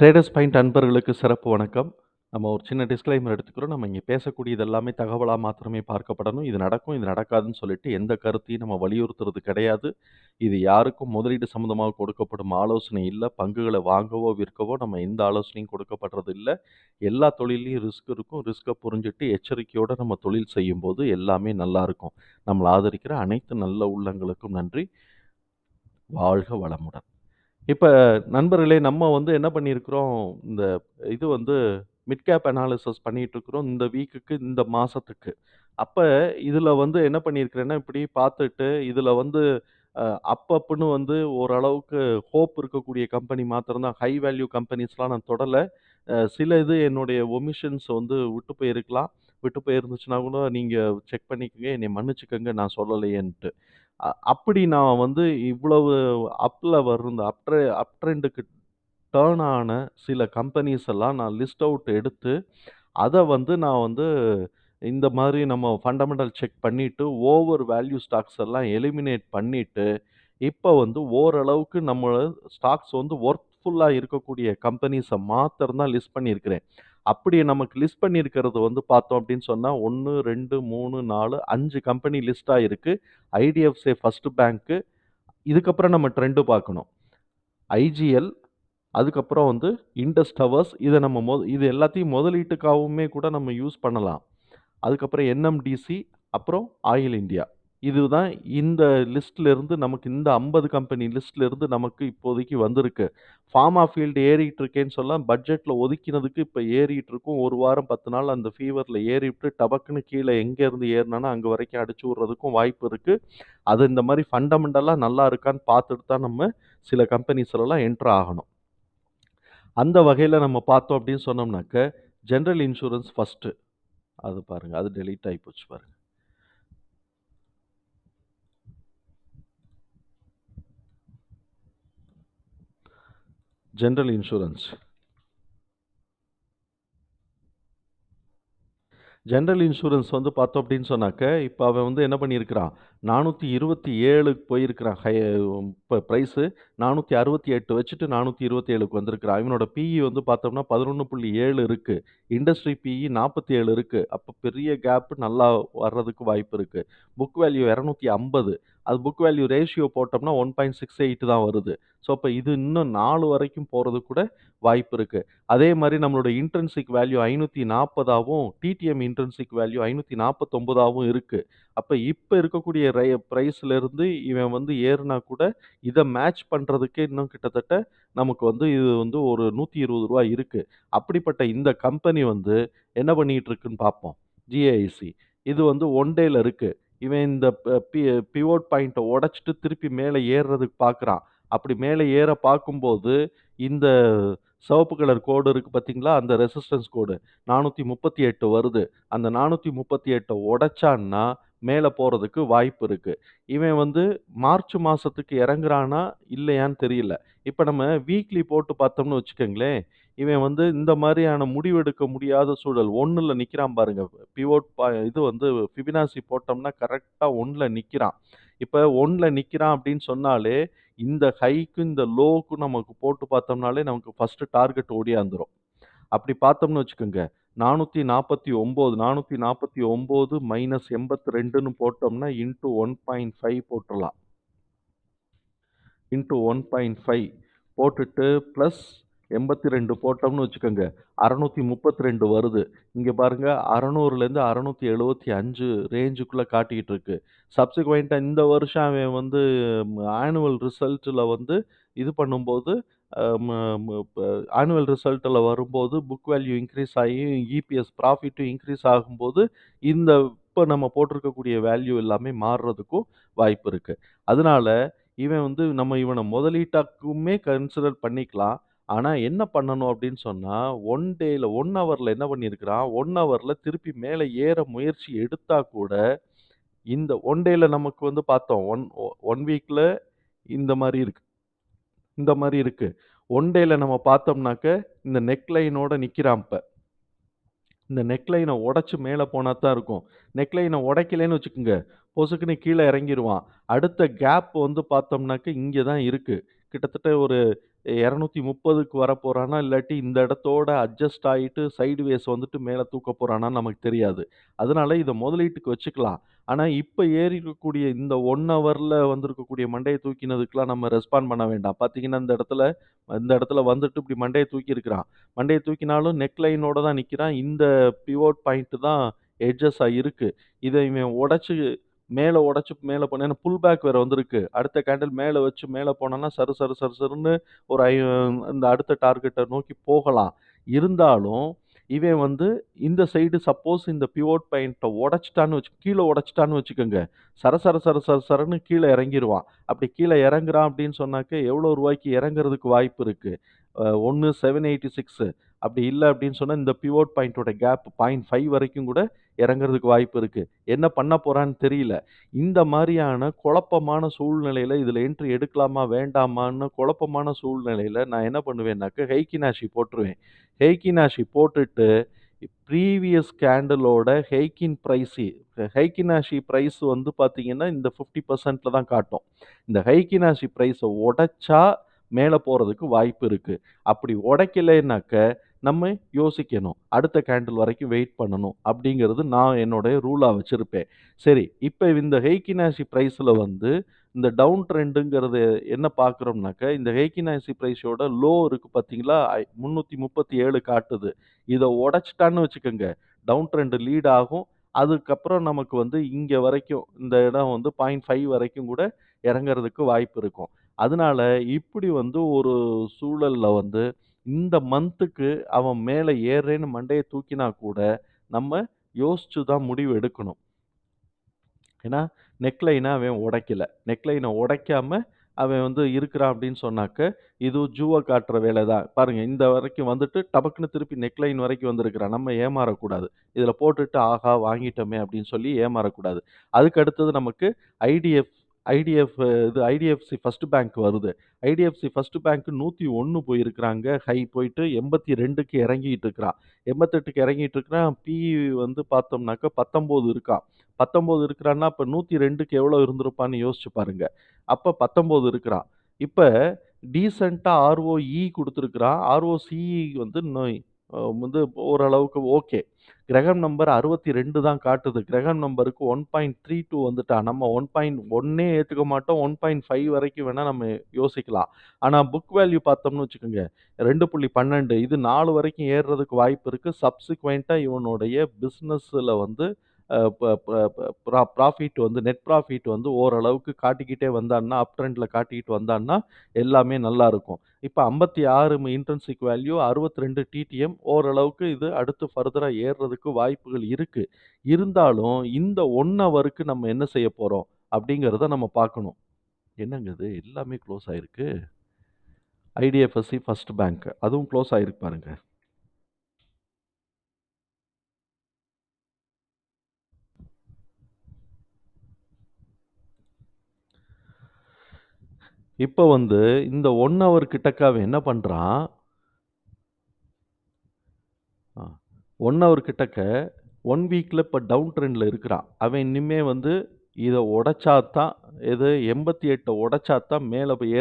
Traders point அன்பர்களுக்கு சிறப்பு வணக்கம். நம்ம ஒரு சின்ன டிஸ்க்ளைமர் எடுத்துக்கிறோம். நம்ம இங்கே பேசக்கூடியது எல்லாமே தகவலாக மாத்திரமே பார்க்கப்படணும். இது நடக்கும், இது நடக்காதுன்னு சொல்லிட்டு எந்த கருத்தையும் நம்ம வலியுறுத்துறது கிடையாது. இது யாருக்கும் முதலீடு சம்மந்தமாக கொடுக்கப்படும் ஆலோசனை இல்லை பங்குகளை வாங்கவோ, விற்கவோ நம்ம எந்த ஆலோசனையும் கொடுக்கப்படுறது இல்லை எல்லா தொழிலையும் ரிஸ்க் இருக்கும். ரிஸ்க்கை புரிஞ்சுட்டு எச்சரிக்கையோடு நம்ம தொழில் செய்யும்போது எல்லாமே நல்லாயிருக்கும் நம்மளை ஆதரிக்கிற அனைத்து நல்ல உள்ளங்களுக்கும் நன்றி. வாழ்க வளமுடன். இப்ப நண்பர்களே நம்ம வந்து என்ன பண்ணியிருக்கிறோம், இந்த இது வந்து மிட் கேப் அனாலிசிஸ் பண்ணிட்டுருக்கிறோம். இந்த வீக்குக்கு, இந்த மாசத்துக்கு. அப்ப இதுல வந்து என்ன பண்ணியிருக்கிறேன்னா, இப்படி பார்த்துட்டு இதுல வந்து அ வந்து ஓரளவுக்கு ஹோப் இருக்கக்கூடிய கம்பெனி மாத்திரம் தான் ஹை வேல்யூ கம்பெனிஸ்லாம் நான் தொடல. அ சில இது என்னுடைய ஒமிஷன்ஸ் வந்து விட்டு போயிருக்கலாம். விட்டு போயிருந்துச்சுன்னா கூட நீங்க செக் பண்ணிக்கங்க. என்னைய மன்னிச்சுக்கங்க நான் சொல்லலையேன்ட்டு. அ அப்படி நான் வந்து இவ்வளவு அப்ல வரும் அப் ட்ரெ அப் ட்ரெண்டுக்கு டர்ன் ஆன சில கம்பெனிஸ் எல்லாம் நான் லிஸ்ட் அவுட் எடுத்து, அத வந்து நான் வந்து இந்த மாரி நம்ம ஃபண்டமெண்டல் செக் பண்ணிட்டு, ஓவர் வேல்யூ ஸ்டாக்ஸ் எல்லாம் எலிமினேட் பண்ணிட்டு, இப்ப வந்து ஓரளவுக்கு நம்ம ஸ்டாக்ஸ் வந்து ஒர்க்ஃபுல்லாக இருக்கக்கூடிய கம்பெனிஸ மாத்திரம் தான் லிஸ்ட் பண்ணியிருக்கிறேன். அப்படி நமக்கு லிஸ்ட் பண்ணியிருக்கிறது வந்து பார்த்தோம் அப்படின்னு சொன்னால் ஒன்று ரெண்டு மூணு நாலு அஞ்சு கம்பெனி லிஸ்ட்டாக இருக்குது ஐடிஎஃப்சி ஃபஸ்ட்டு பேங்க்கு. இதுக்கப்புறம் நம்ம ட்ரெண்டு பார்க்கணும். ஐஜிஎல், அதுக்கப்புறம் வந்து இண்டஸ் டவர்ஸ் இதை நம்ம மொ இது எல்லாத்தையும் முதலீட்டுக்காகவுமே கூட நம்ம யூஸ் பண்ணலாம். அதுக்கப்புறம் என்எம்டிசி, அப்புறம் ஆயில் இந்தியா. இதுதான் இந்த லிஸ்ட்லேருந்து நமக்கு இந்த 50 கம்பெனி லிஸ்ட்லேருந்து நமக்கு இப்போதைக்கு வந்திருக்கு. ஃபார்மா ஃபீல்டு ஏறிட்டு இருக்கேன்னு சொல்ல பட்ஜெட்ல ஒதுக்கினதுக்கு இப்ப ஏறிட்டு இருக்கும். 1 வாரம் 10 நாள் அந்த ஃபீவர்ல ஏறிவிட்டு டபக்குன்னு கீழ எங்கேருந்து ஏறுனானோ அங்க வரைக்கும் அடிச்சு விட்றதுக்கும் வாய்ப்பு இருக்கு. அது இந்த மாரி ஃபண்டமெண்டலா நல்லா இருக்கான்னு பார்த்துட்டு தான் நம்ம சில கம்பெனிஸ்லலாம் என்டர் ஆகணும். அந்த வகையில நம்ம பார்த்தோம் அப்படின்னு சொன்னோம்னாக்க, ஜெனரல் இன்சூரன்ஸ் ஃபர்ஸ்ட்டு. அது பாருங்க. அது டெலீட் ஆயி போச்சு பாருங்க. General insurance. ஜென்ரல் இன்சூரன்ஸ் வந்து பார்த்தோம் அப்படின்னு சொன்னாக்க, இப்போ அவன் வந்து என்ன பண்ணியிருக்கிறான், 427க்கு போயிருக்கிறான். ஹை இப்ப பிரைஸு 468 வச்சுட்டு 427க்கு வந்திருக்கிறான். இவனோட பிஇ வந்து பார்த்தோம்னா பதினொன்று புள்ளி ஏழு இருக்குது இண்டஸ்ட்ரி பிஇ நாற்பத்தி ஏழு இருக்குது அப்போ பெரிய கேப் நல்லா வர்றதுக்கு வாய்ப்பு இருக்குது புக் வேல்யூ 250 அது புக் வேல்யூ ரேஷியோ போட்டோம்னா 1.68 தான் வருது. ஸோ, அப்போ இது இன்னும் நாலு வரைக்கும் போகிறது கூட வாய்ப்பு இருக்குது அதே மாதிரி நம்மளோட இன்ட்ரன்சிக் வேல்யூ 540ஆவும், டிடிஎம் இன்ட்ரின்சிக் வேல்யூ 549ஆவும் இருக்குது அப்போ இப்போ இருக்கக்கூடிய ரை ப்ரைஸ்லேருந்து இவன் வந்து ஏறுனா கூட, இதை மேட்ச் பண்ணுறதுக்கே இன்னும் கிட்டத்தட்ட நமக்கு வந்து இது வந்து ஒரு நூற்றி இருபது ரூபா இருக்குது அப்படிப்பட்ட இந்த கம்பெனி வந்து என்ன பண்ணிகிட்ருக்குன்னு பார்ப்போம். ஜிஐசி. இது வந்து ஒன் டேயில் இருக்குது இவன் இந்த பி பிவோட் பாயிண்ட்டை உடச்சிட்டு திருப்பி மேலே ஏறுறதுக்கு பார்க்குறான். அப்படி மேலே ஏற பார்க்கும்போது, இந்த சிவப்பு கலர் கோடு இருக்குது பார்த்தீங்களா? அந்த ரெசிஸ்டன்ஸ் கோடு 438 வருது. அந்த 438 உடைச்சான்னா, மேலே போகிறதுக்கு வாய்ப்பு இருக்குது இவன் வந்து மார்ச் மாதத்துக்கு இறங்குறானா, இல்லையான்னு தெரியல. இப்போ நம்ம வீக்லி போட்டு பார்த்தோம்னு வச்சுக்கோங்களேன் இவன் வந்து இந்த மாதிரியான முடிவெடுக்க முடியாத சூழல் ஒன்றில் நிற்கிறான் பாருங்கள் பிவோட் பா இது வந்து ஃபிபினாசி போட்டோம்னா கரெக்டாக ஒன்றில் நிற்கிறான் இப்ப 1ல நிக்கிறான் அப்படின்னு சொன்னாலே, இந்த ஹைக்கும், இந்த லோவுக்கும் நமக்கு போட்டு பார்த்தோம்னாலே நமக்கு ஃபர்ஸ்ட் டார்கெட் ஓடியாந்துரும். அப்படி பார்த்தோம்னு வச்சுக்கோங்க, 449 449 மைனஸ் 82ன்னு போட்டோம்னா, இன்டூ 1.5 போட்டுறலாம். இன்டூ 1.5 போட்டுட்டு பிளஸ் 82 போட்டோம்னு வச்சுக்கோங்க, 632 வருது. இங்கே பாருங்கள் அறநூறுலேருந்து அறநூற்றி எழுபத்தி அஞ்சு ரேஞ்சுக்குள்ளே காட்டிக்கிட்டு இருக்கு. சப்சிக்வெண்ட்டாக இந்த வருஷம் அவன் வந்து ஆனுவல் ரிசல்ட்டில் வந்து இது பண்ணும்போது, ஆனுவல் ரிசல்ட்டில் வரும்போது புக் வேல்யூ இன்க்ரீஸ் ஆகி, இபிஎஸ் ப்ராஃபிட்டும் இன்க்ரீஸ் ஆகும்போது, இந்த இப்போ நம்ம போட்டிருக்கக்கூடிய வேல்யூ எல்லாமே மாறுறதுக்கும் வாய்ப்பு இருக்குது அதனால இவன் வந்து நம்ம இவனை முதலீட்டாக்குமே கன்சிடர் பண்ணிக்கலாம். ஆனா என்ன பண்ணணும் அப்படின்னு சொன்னா, 1 டேல 1 ஹவர்ல என்ன பண்ணியிருக்கிறான், 1 ஹவர்ல திருப்பி மேல ஏற முயற்சி எடுத்தா கூட, இந்த 1 டேல நமக்கு வந்து பார்த்தோம். ஒன் ஒ 1 வீக்ல இந்த மாரி இருக்கு. இந்த மாரி இருக்கு. 1 டேல நம்ம பார்த்தோம்னாக்க, இந்த நெக் லைனோட நிக்கிறான் இப்ப. இந்த நெக் லைன உடைச்சு மேல போனா தான் இருக்கும். நெக் லைன உடைக்கலைன்னு வச்சுக்கோங்க, பொசுக்குன்னு கீழ இறங்கிருவான். அடுத்த கேப் வந்து பார்த்தோம்னாக்க இங்க தான் இருக்கு. கிட்டத்தட்ட ஒரு 230க்கு வரப்போறானா, இல்லாட்டி இந்த இடத்தோட அட்ஜஸ்ட் ஆகிட்டு சைடு வேஸ் வந்துட்டு மேலே தூக்கப் போகிறானான்னு நமக்கு தெரியாது. அதனால இதை முதலீட்டுக்கு வச்சுக்கலாம். ஆனால் இப்போ ஏறி இருக்கக்கூடிய இந்த ஒன் ஹவரில் வந்திருக்கக்கூடிய மண்டையை தூக்கினதுக்குலாம் நம்ம ரெஸ்பாண்ட் பண்ண வேண்டாம். பார்த்தீங்கன்னா, இந்த இடத்துல இந்த இடத்துல வந்துட்டு இப்படி மண்டையை தூக்கியிருக்கிறான். மண்டையை தூக்கினாலும் நெக்லைனோடு தான் நிற்கிறான் இந்த பிவோட் பாயிண்ட்டு தான் எட்ஜஸ்ஸாக இருக்குது இதை இவன் உடச்சி மேலே உடச்சி மேலே போனேன் புல் பேக் வேறு வந்திருக்கு. அடுத்த கேண்டில் மேலே வச்சு மேலே போனோன்னா சரு சரு சரு சருன்னு ஒரு ஐ இந்த அடுத்த டார்கெட்டை நோக்கி போகலாம். இருந்தாலும், இவன் வந்து இந்த சைடு சப்போஸ் இந்த பிவோட் பாயிண்ட்டை உடச்சிட்டான்னு வச்சு கீழே உடச்சிட்டான்னு வச்சுக்கோங்க சர சர சர சர சரன்னு கீழே இறங்கிடுவான் அப்படி கீழே இறங்குறான் அப்படின்னு சொன்னாக்க, எவ்வளோ ரூபாய்க்கு இறங்குறதுக்கு வாய்ப்பு இருக்குது ஒன்று செவன் எயிட்டி சிக்ஸு அப்படி இல்லை அப்படின்னு சொன்னால் இந்த பிவோட் பாயிண்ட்டோட கேப் 0.5 வரைக்கும் கூட இறங்குறதுக்கு வாய்ப்பு இருக்குது என்ன பண்ண போகிறான்னு தெரியல. இந்த மாதிரியான குழப்பமான சூழ்நிலையில் இதில் என்ட்ரி எடுக்கலாமா? வேண்டாமான்னு குழப்பமான சூழ்நிலையில் நான் என்ன பண்ணுவேன்னாக்க, ஹெய்கினாஷி போட்டுருவேன். ஹெய்கினாஷி போட்டுட்டு previous கேண்டிலோட heikin price heikin ashi price வந்து பார்த்தீங்கன்னா, இந்த ஃபிஃப்டி பர்சன்ட்டில் தான் காட்டும். இந்த ஹைக்கினாஷி ப்ரைஸை உடைச்சா மேலே போகிறதுக்கு வாய்ப்பு இருக்குது அப்படி உடைக்கலைன்னாக்க, நம்ம யோசிக்கணும். அடுத்த கேண்டில் வரைக்கும் வெயிட் பண்ணணும். அப்படிங்கிறது நான் என்னுடைய ரூலாக வச்சுருப்பேன் சரி, இப்போ இந்த ஹெய்கினாசி ப்ரைஸில் வந்து இந்த டவுன் ட்ரெண்டுங்கிறது என்ன பார்க்குறோம்னாக்க, இந்த ஹெய்கினாசி ப்ரைஸோட லோ இருக்குது பார்த்தீங்களா? ஐ 337 காட்டுது. இதை உடச்சிட்டான்னு வச்சுக்கோங்க டவுன் ட்ரெண்டு லீட் ஆகும். அதுக்கப்புறம் நமக்கு வந்து இங்கே வரைக்கும் இந்த இடம் வந்து 0.5 வரைக்கும் கூட இறங்குறதுக்கு வாய்ப்பு இருக்கும். அதனால இப்படி வந்து ஒரு சூழலில் வந்து இந்த மந்த்துக்கு அவன் மேலே ஏறுறேன்னு மண்டையை தூக்கினா கூட, நம்ம யோசிச்சு தான் முடிவு எடுக்கணும். ஏன்னா, நெக்லைனை அவன் உடைக்கல. நெக்லைனை உடைக்காம அவன் வந்து இருக்கிறான் அப்படின்னு சொன்னாக்க, இது ஜூவை காட்டுற வேலை தான். பாருங்கள் இந்த வரைக்கும் வந்துட்டு டபக்குன்னு திருப்பி நெக்லைன் வரைக்கும் வந்திருக்கிறான். நம்ம ஏமாறக்கூடாது. இதில் போட்டுட்டு ஆஹா! வாங்கிட்டோமே அப்படின்னு சொல்லி ஏமாறக்கூடாது. அதுக்கு அடுத்தது நமக்கு ஐடிஎஃப் ஐடிஎஃப் இது ஐடிஎஃப்சி ஃபஸ்ட்டு பேங்க் வருது. ஐடிஎஃப்சி ஃபர்ஸ்ட் பேங்க் 101 போயிருக்கிறாங்க. ஹை போயிட்டு 82க்கு இறங்கிட்டு இருக்கிறான். 88க்கு இறங்கிட்டு இருக்கிறான். பிஇ வந்து பார்த்தோம்னாக்க 19 இருக்கான். 19 இருக்கிறான்னா, இப்போ நூற்றி ரெண்டுக்கு எவ்வளோ இருந்திருப்பான்னு யோசிச்சு பாருங்கள் அப்போ பத்தொம்போது இருக்கிறான். இப்போ டீசெண்டாக ஆர்ஓஇ கொடுத்துருக்குறான் ஆர்ஓசிஇ வந்து நோய் வந்து ஓரளவுக்கு ஓகே. கிரகம் நம்பர் 62 தான் காட்டுது. கிரகம் நம்பருக்கு ஒன் பாயிண்ட் த்ரீ டூ வந்துட்டா நம்ம ஒன் பாயிண்ட் ஒன்னே ஏற்றுக்க மாட்டோம். 1.5 வரைக்கும் வேணால் நம்ம யோசிக்கலாம். ஆனால் புக் வேல்யூ பார்த்தோம்னு வச்சுக்கோங்க, 2.12 இது நாலு வரைக்கும் ஏறுறதுக்கு வாய்ப்பு இருக்குது சப்சிக்வெண்ட்டாக இவனுடைய பிஸ்னஸில் வந்து ப்ராஃபிட் வந்து நெட் ப்ராஃபிட் வந்து ஓரளவுக்கு காட்டிக்கிட்டே வந்தான்னா, அப் ட்ரெண்டில் காட்டிக்கிட்டு வந்தான்னா, எல்லாமே நல்லா இருக்கும். இப்ப 56 இன்ட்ரின்சிக் வேல்யூ, 62 டிடிஎம் ஓரளவுக்கு இது அடுத்து ஃபர்தராக ஏறுறதுக்கு வாய்ப்புகள் இருக்குது இருந்தாலும் இந்த ஒன் ஹவருக்கு நம்ம என்ன செய்ய போகிறோம் அப்படிங்கிறத நம்ம பார்க்கணும். என்னங்க இது? எல்லாமே க்ளோஸ் ஆகிருக்கு ஐடிஎஃப்எஸ்சி ஃபர்ஸ்ட் பேங்க். அதுவும் க்ளோஸ் ஆகிருக்கு பாருங்கள் இப்போ வந்து இந்த ஒன் ஹவர் கிட்டக்க அவன் என்ன பண்ணுறான் ஒன் ஹவர் கிட்டக்க ஒன் வீக்கில் இப்போ டவுன் ட்ரெண்டில் இருக்கிறான். அவன் இனிமே வந்து இதை உடைச்சாத்தான் இது எது 88 உடைச்சா தான் மேல போய்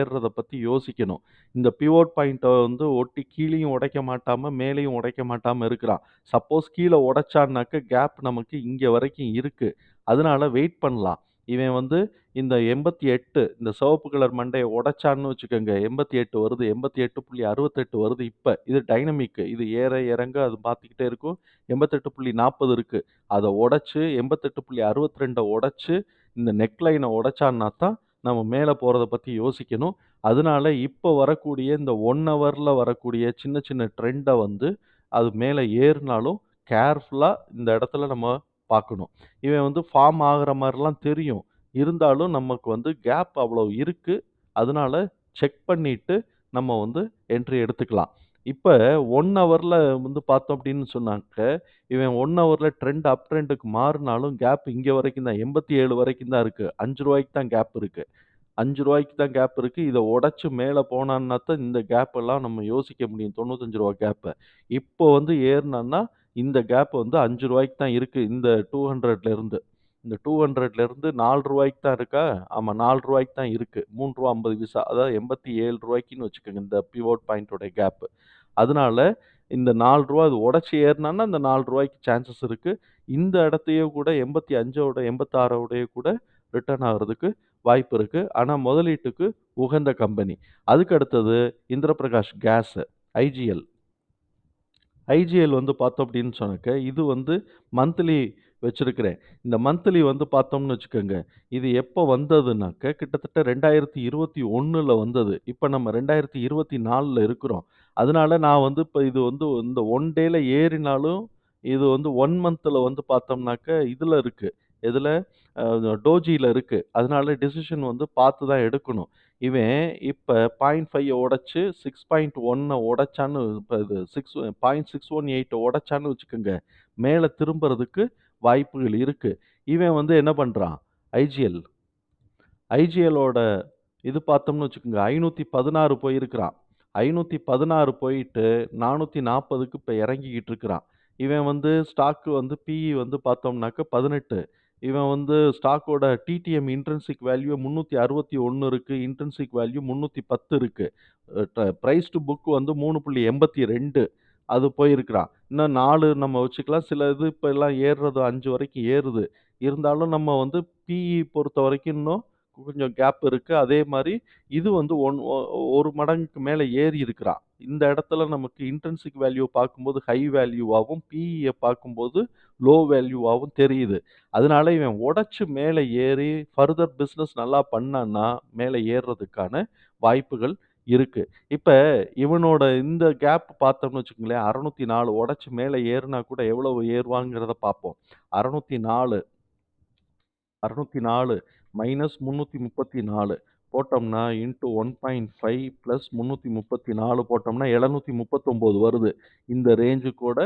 யோசிக்கணும். இந்த பிவோட் பாயிண்ட்டை வந்து ஒட்டி கீழேயும் உடைக்க மாட்டாமல் மேலேயும் உடைக்க மாட்டாமல் இருக்கிறான். சப்போஸ் கீழே உடைச்சான்னாக்க கேப் நமக்கு இங்கே வரைக்கும் இருக்குது அதனால வெயிட் பண்ணலாம். இவன் வந்து இந்த 88 இந்த சிவப்பு கலர் மண்டையை உடைச்சான்னு வச்சுக்கோங்க. 88 வருது. 88.68 வருது இப்போ இது டைனமிக்கு இது ஏற இறங்க அது பார்த்துக்கிட்டே இருக்கும். 88.40 இருக்கு. அத உடைச்சு 88.62 உடைச்சு இந்த நெக்லைனை உடைச்சான்னா தான் நம்ம மேலே போகிறத பற்றி யோசிக்கணும். அதனால இப்போ வரக்கூடிய இந்த ஒன் ஹவரில் வரக்கூடிய சின்ன சின்ன ட்ரெண்டை வந்து அது மேலே ஏறினாலும் கேர்ஃபுல்லாக இந்த இடத்துல நம்ம பார்க்கணும். இவன் வந்து ஃபார்ம் ஆகுற மாரிலாம் தெரியும். இருந்தாலும் நமக்கு வந்து கேப் அவ்வளோ இருக்கு. அதனால செக் பண்ணிட்டு நம்ம வந்து என்ட்ரி எடுத்துக்கலாம். இப்ப 1 ஹவர்ல வந்து பார்த்தோம் அப்படின்னு சொன்னாக்க, இவன் 1 ஹவர்ல ட்ரெண்ட் அப் ட்ரெண்டுக்கு மாறுனாலும் கேப் இங்க வரைக்கும் தான் 87 வரைக்கும் தான் இருக்கு. ரூ. 5க்கு தான் கேப் இருக்கு. ரூ. 5க்கு தான் கேப் இருக்கு. இத உடைச்சு மேல போனான்னா தான் இந்த கேப் எல்லாம் நம்ம யோசிக்க முடியும். ரூ. 95 கேப்ப. இப்போ வந்து ஏறுனான்னா, இந்த கேப் வந்து அஞ்சு ரூபாய்க்கு தான் இருக்குது இந்த டூ ஹண்ட்ரட்லேருந்து இந்த டூ ஹண்ட்ரட்லேருந்து நாலு ரூபாய்க்கு தான் இருக்கா? ஆமாம் நாலு ரூபாய்க்கு தான் இருக்குது மூணு ரூபா ஐம்பது விசா அதாவது எண்பத்தி ஏழு ரூபாய்க்குன்னு வச்சுக்கோங்க இந்த பிவோட் பாயிண்ட்டோடைய கேப்பு அதனால இந்த நாலு ரூபா அது உடச்சி ஏறுனான்னா அந்த நாலு ரூபாய்க்கு சான்சஸ் இருக்குது இந்த இடத்தையோ கூட 85ஓட 86ஓடயே கூட ரிட்டர்ன் ஆகிறதுக்கு வாய்ப்பு இருக்குது ஆனால் முதலீட்டுக்கு உகந்த கம்பெனி. அதுக்கு அடுத்தது இந்திரபிரகாஷ் கேஸு ஐஜிஎல். ஐஜிஎல் வந்து பார்த்தோம் அப்படின்னு சொன்னாக்க, இது வந்து மந்த்லி வச்சுருக்கிறேன் இந்த மந்த்லி வந்து பார்த்தோம்னு வச்சுக்கோங்க, இது எப்போ வந்ததுனாக்க, கிட்டத்தட்ட 2021ல வந்தது. இப்போ நம்ம 2024ல இருக்கிறோம். அதனால நான் வந்து இப்போ இது வந்து இந்த ஒன் டேயில் ஏறினாலும், இது வந்து ஒன் மந்தில் வந்து பார்த்தோம்னாக்க, இதில் இருக்குது இதில் டோஜியில் இருக்குது அதனால டிசிஷன் வந்து பார்த்து தான் எடுக்கணும். இவன் இப்ப 0.5 உடைச்சு 6.1 உடைச்சான்னு இப்போ இது 6 0.618 உடைச்சான்னு வச்சுக்கோங்க, மேலே திரும்புறதுக்கு வாய்ப்புகள் இருக்குது இவன் வந்து என்ன பண்ணுறான் ஐஜிஎல். ஐஜிஎல்லோட இது பார்த்தோம்னு வச்சுக்கோங்க, 516 போயிருக்கிறான். 516 போயிட்டு நானூற்றி நாற்பதுக்கு இப்போ இறங்கிக்கிட்டு இருக்கிறான். இவன் வந்து ஸ்டாக்கு வந்து பிஇ வந்து பார்த்தோம்னாக்க 18. இவன் வந்து ஸ்டாக்கோட டிடிஎம் இன்ட்ரென்சிக் வேல்யூ முந்நூற்றி அறுபத்தி ஒன்று இருக்குது இன்ட்ரென்சிக் வேல்யூ 310 இருக்கு. இருக்குது ப்ரைஸ் டு புக் வந்து 3.82 அது போயிருக்கிறான். இன்னும் நாலு நம்ம வச்சுக்கலாம். சில இது இப்போ எல்லாம் ஏறுறது அஞ்சு வரைக்கும் ஏறுது. இருந்தாலும் நம்ம வந்து பிஇ பொறுத்த வரைக்கும் இன்னும் கொஞ்சம் கேப் இருக்குது அதே மாதிரி இது வந்து ஒன் ஒ 1 மடங்குக்கு மேலே ஏறி இருக்கிறான். இந்த இடத்துல நமக்கு இன்டென்சிக் வேல்யூ பார்க்கும்போது ஹை வேல்யூவாகவும் பிஇயை பார்க்கும்போது லோ வேல்யூவாகவும் தெரியுது. அதனால இவன் உடச்சி மேலே ஏறி ஃபர்தர் பிஸ்னஸ் நல்லா பண்ணான்னா, மேலே ஏறுறதுக்கான வாய்ப்புகள் இருக்குது இப்போ இவனோட இந்த கேப் பார்த்தோம்னு வச்சுக்கோங்களேன், அறநூற்றி நாலு உடச்சி மேலே ஏறுனா கூட எவ்வளவு ஏறுவாங்கிறத பார்ப்போம். 604 604 மைனஸ் 334 போட்டோம்னா, இன்டூ 1.5 பிளஸ் 334 போட்டோம்னா 739 வருது. இந்த ரேஞ்சுக்கூட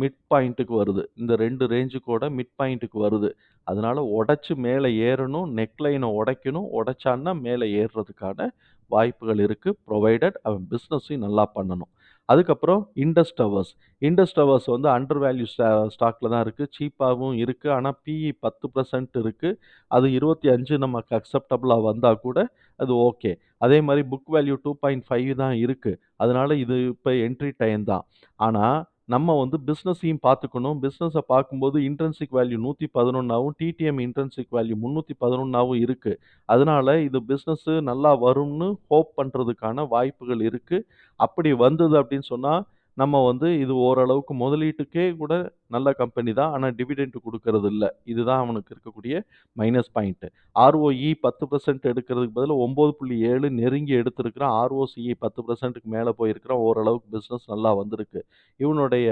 மிட் பாயிண்ட்டுக்கு வருது. இந்த ரெண்டு ரேஞ்சு கூட மிட் பாயிண்ட்டுக்கு வருது. அதனால் உடச்சி மேலே ஏறணும். நெக்லைனை உடைக்கணும். உடைச்சான்னா மேலே ஏறுறதுக்கான வாய்ப்புகள் இருக்குது ப்ரொவைடட் அவன் பிஸ்னஸையும் நல்லா பண்ணணும். அதுக்கப்புறம் இண்டஸ் டவர்ஸ். இண்டஸ் டவர்ஸ் வந்து அண்டர் வேல்யூ ஸ்டா ஸ்டாக்ல தான் இருக்குது சீப்பாகவும் இருக்குது ஆனால் பிஇ பத்து பர்சன்ட் இருக்குது அது 25 நமக்கு அக்செப்டபுளாக வந்தால் கூட அது ஓகே. அதே மாதிரி புக் வேல்யூ 2.5 தான் இருக்குது அதனால் இது இப்போ என்ட்ரி டைம் தான். ஆனால் நம்ம வந்து பிஸ்னஸையும் பார்த்துக்கணும். பிஸ்னஸை பார்க்கும்போது இன்ட்ரின்சிக் வேல்யூ 111ஆவும், டிடிஎம் இன்ட்ரின்சிக் வேல்யூ முந்நூற்றி பதினொன்றாவும் இருக்குது அதனால் இது பிஸ்னஸ்ஸு நல்லா வரும்னு ஹோப் பண்ணுறதுக்கான வாய்ப்புகள் இருக்குது அப்படி வந்தது அப்படின்னு சொன்னால் நம்ம வந்து இது ஓரளவுக்கு முதலீட்டுக்கே கூட நல்ல கம்பெனி தான். ஆனால் டிவிடெண்ட் கொடுக்கறது இல்லை இதுதான் அவனுக்கு இருக்கக்கூடிய மைனஸ் பாயிண்ட்டு ஆர்ஓஇ 10% எடுக்கிறதுக்கு பதிலாக ஒம்பது புள்ளி ஏழு நெருங்கி எடுத்திருக்கிறான். ஆர்ஓசிஇ பத்து பர்சன்ட்டுக்கு மேலே போயிருக்கிறான். ஓரளவுக்கு பிஸ்னஸ் நல்லா வந்திருக்கு. இவனுடைய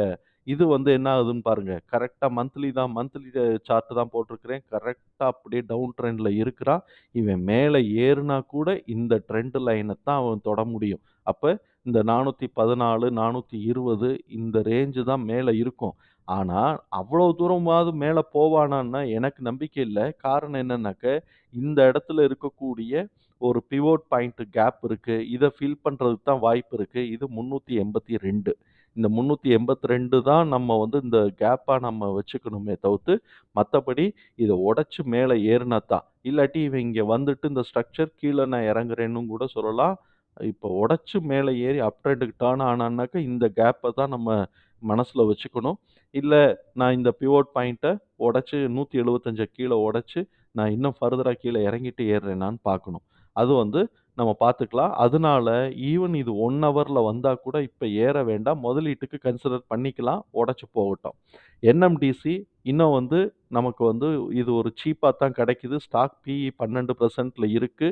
இது வந்து என்ன ஆகுதுன்னு பாருங்க. கரெக்டாக மந்த்லி தான் மந்த்லி சார்ட் தான் போட்டிருக்கிறேன். கரெக்டாக அப்படியே டவுன் ட்ரெண்டில் இருக்கிறான். இவன் மேலே ஏறுனா கூட இந்த ட்ரெண்ட் லைனை தான் அவன் தொட முடியும். அப்போ இந்த 414, 420 இந்த ரேஞ்சு தான் மேலே இருக்கும். ஆனால் அவ்வளோ தூரமாவது மேலே போவானான்னா எனக்கு நம்பிக்கை இல்லை காரணம் என்னன்னாக்க, இந்த இடத்துல இருக்கக்கூடிய ஒரு பிவோட் பாயிண்ட் கேப் இருக்குது இதை ஃபில் பண்ணுறதுக்கு தான் வாய்ப்பு இருக்குது இது 382. இந்த 382 தான் நம்ம வந்து இந்த கேப்பாக நம்ம வச்சுக்கணுமே தவிர்த்து, மற்றபடி இதை உடச்சி மேலே ஏறினா தான். இல்லாட்டி இவன் இங்கே வந்துட்டு இந்த ஸ்ட்ரக்சர் கீழே நான் இறங்குறேன்னு கூட சொல்லலாம். இப்போ உடைச்சு மேல ஏறி அப் ட்ரெண்டுக்கு டர்ன் இந்த கேப்ப தான் நம்ம மனசுல வச்சுக்கணும். இல்ல நான் இந்த பிவோட் பாயிண்ட்ட உடைச்சு 175 கீழ உடைச்சு, நான் இன்னும் ஃபர்தரா கீழ இறங்கிட்டு ஏறுறேனான்னு பார்க்கணும். அது வந்து நம்ம பார்த்துக்கலாம். அதனால ஈவன் இது 1 ஹவர்ல வந்தா கூட இப்ப ஏற வேண்டாம். முதலீட்டுக்கு கன்சிடர் பண்ணிக்கலாம். உடைச்சு போகட்டும். என்எம்டிசி இன்னும் வந்து நமக்கு வந்து இது ஒரு சீப்பா தான் கிடைக்குது. ஸ்டாக் பிஇ 12%ல இருக்கு.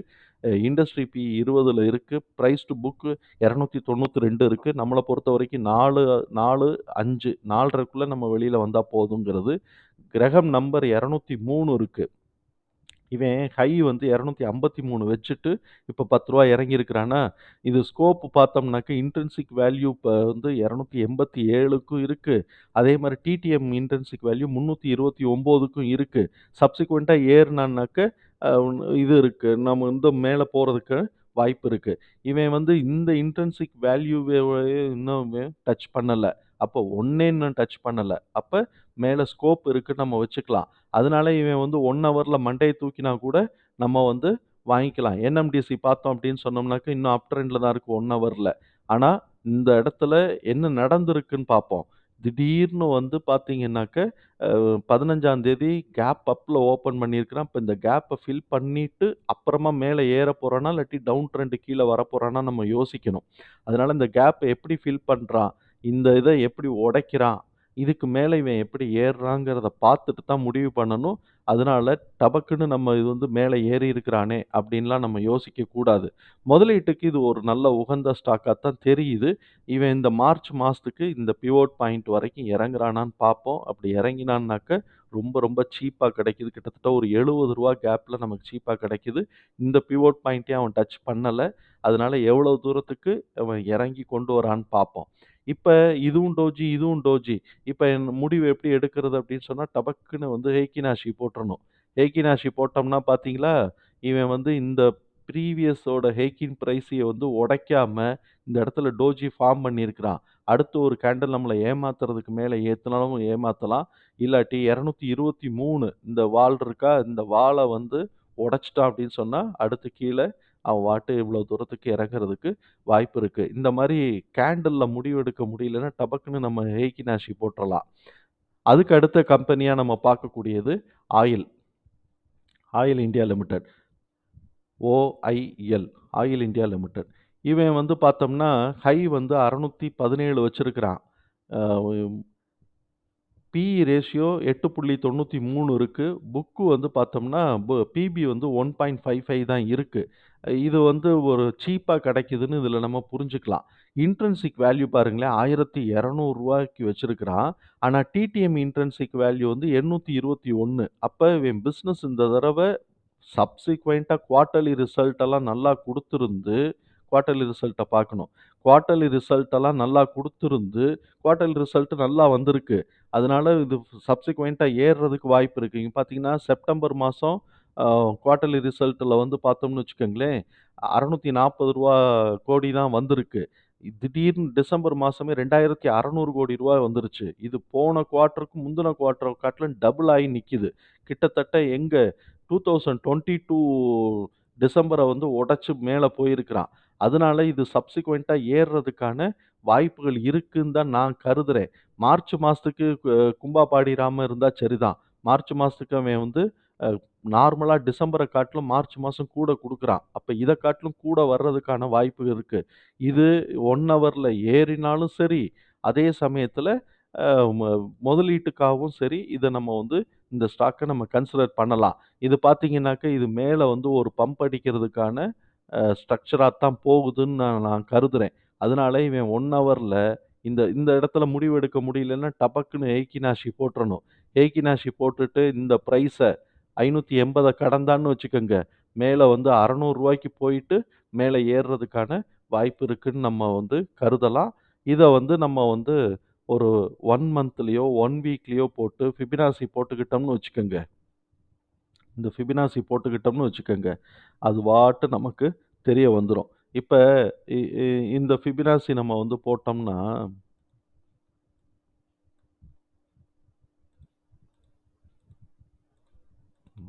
இண்டஸ்ட்ரி பி இருபதில் இருக்குது ப்ரைஸ் டு புக்கு இரநூத்தி தொண்ணூற்றி ரெண்டு இருக்குது நம்மளை பொறுத்த வரைக்கும் நாலு நாலு அஞ்சு நாலரைக்குள்ளே நம்ம வெளியில் வந்தால் போதுங்கிறது. கிரகம் நம்பர் இரநூத்தி மூணு இருக்குது இவன் ஹை வந்து இரநூத்தி ஐம்பத்தி மூணு வச்சுட்டு இப்போ பத்து ரூபா இறங்கியிருக்கிறானா இது ஸ்கோப் பார்த்தோம்னாக்க இன்டென்சிக் வேல்யூ இப்போ வந்து இரநூத்தி எண்பத்தி ஏழுக்கும் இருக்குது அதே மாதிரி டிடிஎம் இன்டென்சிக் வேல்யூ முந்நூற்றி இருபத்தி ஒம்போதுக்கும் இருக்குது சப்சிக்வெண்ட்டாக ஏறினான்னாக்க இது இருக்குது நம்ம வந்து மேலே போகிறதுக்கு வாய்ப்பு இருக்குது இவன் வந்து இந்த இன்டென்சிக் வேல்யூவே இன்னும் டச் பண்ணலை அப்போ ஒன்னே இன்னும் டச் பண்ணலை அப்போ மேலே ஸ்கோப் இருக்குன்னு நம்ம வச்சுக்கலாம். அதனால இவன் வந்து ஒன் ஹவரில் மண்டையை தூக்கினா கூட நம்ம வந்து வாங்கிக்கலாம். என்எம்டிசி பார்த்தோம் அப்படின்னு சொன்னோம்னாக்க, இன்னும் அப் ட்ரெண்டில் தான் இருக்குது ஒன் ஹவரில் ஆனால் இந்த இடத்துல என்ன நடந்திருக்குன்னு பார்ப்போம். திடீர்னு வந்து பார்த்தீங்கன்னாக்க, அ 15ஆம் தேதி கேப் அப்ல ஓப்பன் பண்ணியிருக்கிறான். இப்போ இந்த கேப்ப ஃபில் பண்ணிட்டு அப்புறமா மேல ஏறப் போறானா, இல்லாட்டி டவுன் ட்ரெண்ட் கீழ வரப்போறானா நம்ம யோசிக்கணும். அதனால இந்த கேப்ப எப்படி ஃபில் பண்றான்? இந்த இத எப்படி உடைக்கிறான்? இதுக்கு மேலே இவன் எப்படி ஏறுறாங்கிறத பார்த்துட்டு தான் முடிவு பண்ணணும். அதனால டபக்குன்னு நம்ம இது வந்து மேலே ஏறி இருக்கிறானே அப்படின்லாம் நம்ம யோசிக்க கூடாது. முதலீட்டுக்கு இது ஒரு நல்ல உகந்த ஸ்டாக்காக தான் தெரியுது. இவன் இந்த மார்ச் மாதத்துக்கு இந்த பிவோட் பாயிண்ட் வரைக்கும் இறங்குறானான்னு பார்ப்போம். அப்படி இறங்கினான்னாக்க ரொம்ப ரொம்ப சீப்பாக கிடைக்குது. கிட்டத்தட்ட ஒரு எழுபது ரூபா கேப்பில் நமக்கு சீப்பாக கிடைக்குது. இந்த பிவோட் பாயிண்ட்டே அவன் டச் பண்ணலை அதனால எவ்வளோ தூரத்துக்கு அவன் இறங்கி கொண்டு வரான்னு பார்ப்போம். இப்ப இதுவும் டோஜி, இதுவும் டோஜி. இப்ப என் முடிவு எப்படி எடுக்கிறது அப்படின்னு சொன்னா, டபக்குன்னு வந்து ஹெய்கி நாஷி ஹெய்கினாஷி போட்டோம்னா பார்த்தீங்களா, இவன் வந்து இந்த ப்ரீவியஸோட ஹெய்கின் பிரைஸய வந்து உடைக்காம இந்த இடத்துல டோஜி ஃபார்ம் பண்ணியிருக்கிறான். அடுத்து ஒரு கேண்டில் நம்மள ஏமாத்துறதுக்கு மேல ஏத்துனாலும் ஏமாத்தலாம். இல்லாட்டி 223 இந்த வால் இருக்கா, இந்த வால வந்து உடைச்சுட்டான் அப்படின்னு சொன்னா, அடுத்து கீழ அவன் பாட்டு இவ்வளோ தூரத்துக்கு இறங்குறதுக்கு வாய்ப்பு இருக்கு. இந்த மாரி கேண்டில்ல முடிவு எடுக்க முடியலன்னா, டபக்குன்னு நம்ம ஹெய்கி நாஷி போட்டுறலாம். அதுக்கு அடுத்த கம்பெனியா நம்ம பார்க்கக்கூடியது oil. Oil India Limited. OIL Oil India Limited. இவன் வந்து பார்த்தோம்னா, ஹை வந்து 617 வச்சிருக்கிறான். அ பிஇ ரேஷியோ 8.93 இருக்கு. புக் வந்து பார்த்தோம்னா, பு பிபி வந்து 1.55 தான் இருக்கு. இது வந்து ஒரு சீப்பா கிடைக்குதுன்னு இதுல நம்ம புரிஞ்சுக்கலாம். இன்ட்ரின்சிக் வேல்யூ பாருங்களேன், ரூ. 1200க்கு வச்சிருக்கிறான். ஆனா டிடிஎம் இன்ட்ரின்சிக் வேல்யூ வந்து 821. அப்ப இவன் பிசினஸ் இந்த தடவ சப்சிக்வென்ட்டா குவார்ட்டர்லி ரிசல்ட் எல்லாம் நல்லா குடுத்திருந்து குவார்ட்டர்லி ரிசல்ட்ட பார்க்கணும். குவார்ட்டர்லி ரிசல்ட் எல்லாம் நல்லா குடுத்திருந்து, குவார்ட்டர்லி ரிசல்ட் நல்லா வந்திருக்கு. அதனால இது சப்சிக்வென்ட்டா ஏறுறதுக்கு வாய்ப்பு இருக்கு. இங்க பார்த்தீங்கன்னா, செப்டம்பர் மாசம் குவார்ட்டர்லி ரிசல்ட்டில் வந்து பார்த்தோம்னு வச்சுக்கோங்களேன், அறநூற்றி நாற்பது ரூபா கோடி தான் வந்திருக்கு. திடீர்னு டிசம்பர் மாதமே ரெண்டாயிரத்தி அறநூறு கோடி ரூபா வந்துருச்சு. இது போன குவார்ட்டருக்கும் முந்தின குவார்ட்டர் காட்டிலும் டபுள் ஆகி நிற்கிது கிட்டத்தட்ட எங்கள் டூ தௌசண்ட் டுவெண்ட்டி டூ டிசம்பரை வந்து உடச்சி மேலே போயிருக்கிறான். அதனால இது சப்சிக்வெண்ட்டாக ஏறுறதுக்கான வாய்ப்புகள் இருக்குன்னு தான் நான் கருதுறேன். மார்ச் மாதத்துக்கு கும்பா பாடிராம இருந்தால் சரிதான். மார்ச் மாதத்துக்குமே அவன் வந்து நார்மலாக டிசம்பரை காட்டிலும் மார்ச் மாதம் கூட கொடுக்குறான் அப்போ இதை காட்டிலும் கூட வர்றதுக்கான வாய்ப்பு இருக்குது இது ஒன் ஹவரில் ஏறினாலும் சரி, அதே சமயத்தில் ம முதலீட்டுக்காகவும் சரி, இதை நம்ம வந்து இந்த ஸ்டாக்கை நம்ம கன்சிடர் பண்ணலாம். இது பார்த்தீங்கன்னாக்க, இது மேலே வந்து ஒரு பம்ப் அடிக்கிறதுக்கான ஸ்ட்ரக்சராக தான் போகுதுன்னு நான் நான் கருதுறேன். அதனால இவன் ஒன் ஹவரில் இந்த இந்த இடத்துல முடிவு எடுக்க முடியலன்னா, டபக்குன்னு ஹெய்கி போட்டுறணும். ஹெய்கி போட்டுட்டு இந்த ப்ரைஸை 580 கடந்தான்னு வச்சுக்கோங்க, மேலே வந்து அறநூறுரூவாய்க்கு போயிட்டு மேலே ஏறுறதுக்கான வாய்ப்பு இருக்குதுன்னு நம்ம வந்து கருதலாம். இதை வந்து நம்ம வந்து ஒரு ஒன் மந்த்லேயோ ஒன் வீக்லேயோ போட்டு ஃபிபினாசி போட்டுக்கிட்டோம்னு வச்சுக்கோங்க. இந்த ஃபிபினாசி போட்டுக்கிட்டோம்னு வச்சுக்கோங்க, அது பாட்டு நமக்கு தெரிய வந்துடும் இப்போ இந்த ஃபிபினாசி நம்ம வந்து போட்டோம்னா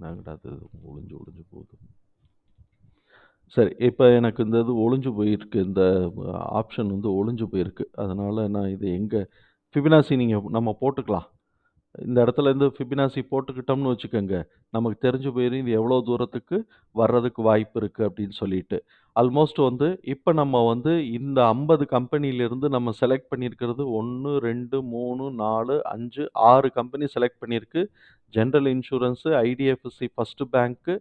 என்னங்கடா அது ஒளிஞ்சு ஒளிஞ்சு போகுது. சரி, இப்போ எனக்கு இந்த இது ஒளிஞ்சு போயிருக்கு. இந்த ஆப்ஷன் வந்து ஒளிஞ்சு போயிருக்கு. அதனால் நான் இது எங்கே ஃபிபினாசி நீங்கள் நம்ம போட்டுக்கலாம். இந்த இடத்துல இருந்து ஃபிபினாசி போட்டுக்கிட்டோம்னு வச்சுக்கோங்க, நமக்கு தெரிஞ்சு போயிரும் இது எவ்வளோ தூரத்துக்கு வர்றதுக்கு வாய்ப்பு இருக்குது அப்படின்னு சொல்லிட்டு. ஆல்மோஸ்ட் வந்து இப்போ நம்ம வந்து இந்த ஐம்பது கம்பெனியிலேருந்து நம்ம செலக்ட் பண்ணியிருக்கிறது 1, 2, 3, 4, 5, 6 கம்பெனி செலக்ட் பண்ணியிருக்கு. General insurance IDFC first bank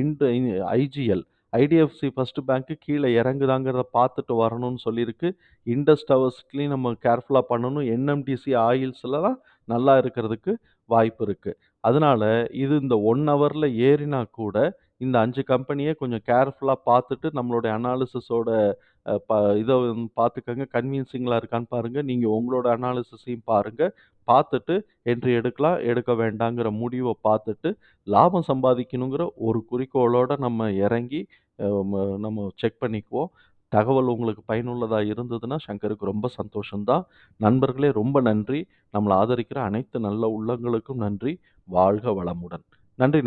இண்ட் ஐஜிஎல். ஐடிஎஃப்சி ஃபஸ்ட்டு பேங்க்கு கீழே இறங்குதாங்கிறத பார்த்துட்டு வரணும்னு சொல்லியிருக்கு. இண்டஸ் ஹவர்ஸ்லேயும் நம்ம கேர்ஃபுல்லாக பண்ணணும். என்எம்டிசி ஆயில்ஸ்லலாம் நல்லா இருக்கிறதுக்கு வாய்ப்பு இருக்குது அதனால் இது இந்த ஒன் ஹவரில் ஏறினா கூட, இந்த 5 கம்பெனிய கொஞ்சம் கேர்ஃபுல்லா பார்த்துட்டு நம்மளுடைய அனாலிசிஸோட அ ப இத பார்த்துக்கங்க. கன்வின்சிங்கா இருக்கான்னு பாருங்க. நீங்க உங்களோட அனாலிசிஸையும் பாருங்க. பார்த்துட்டு என்ட்ரி எடுக்கலாம், எடுக்க வேண்டாங்கிற முடிவ பார்த்துட்டு, லாபம் சம்பாதிக்கணுங்கிற ஒரு குறிக்கோளோட நம்ம இறங்கி அ ம நம்ம செக் பண்ணிக்குவோம். தகவல் உங்களுக்கு பயனுள்ளதா இருந்ததுன்னா, சங்கருக்கு ரொம்ப சந்தோஷம் தான். நண்பர்களே ரொம்ப நன்றி. நம்மள ஆதரிக்கிற அனைத்து நல்ல உள்ளங்களுக்கும் நன்றி. வாழ்க வளமுடன். நன்றி ந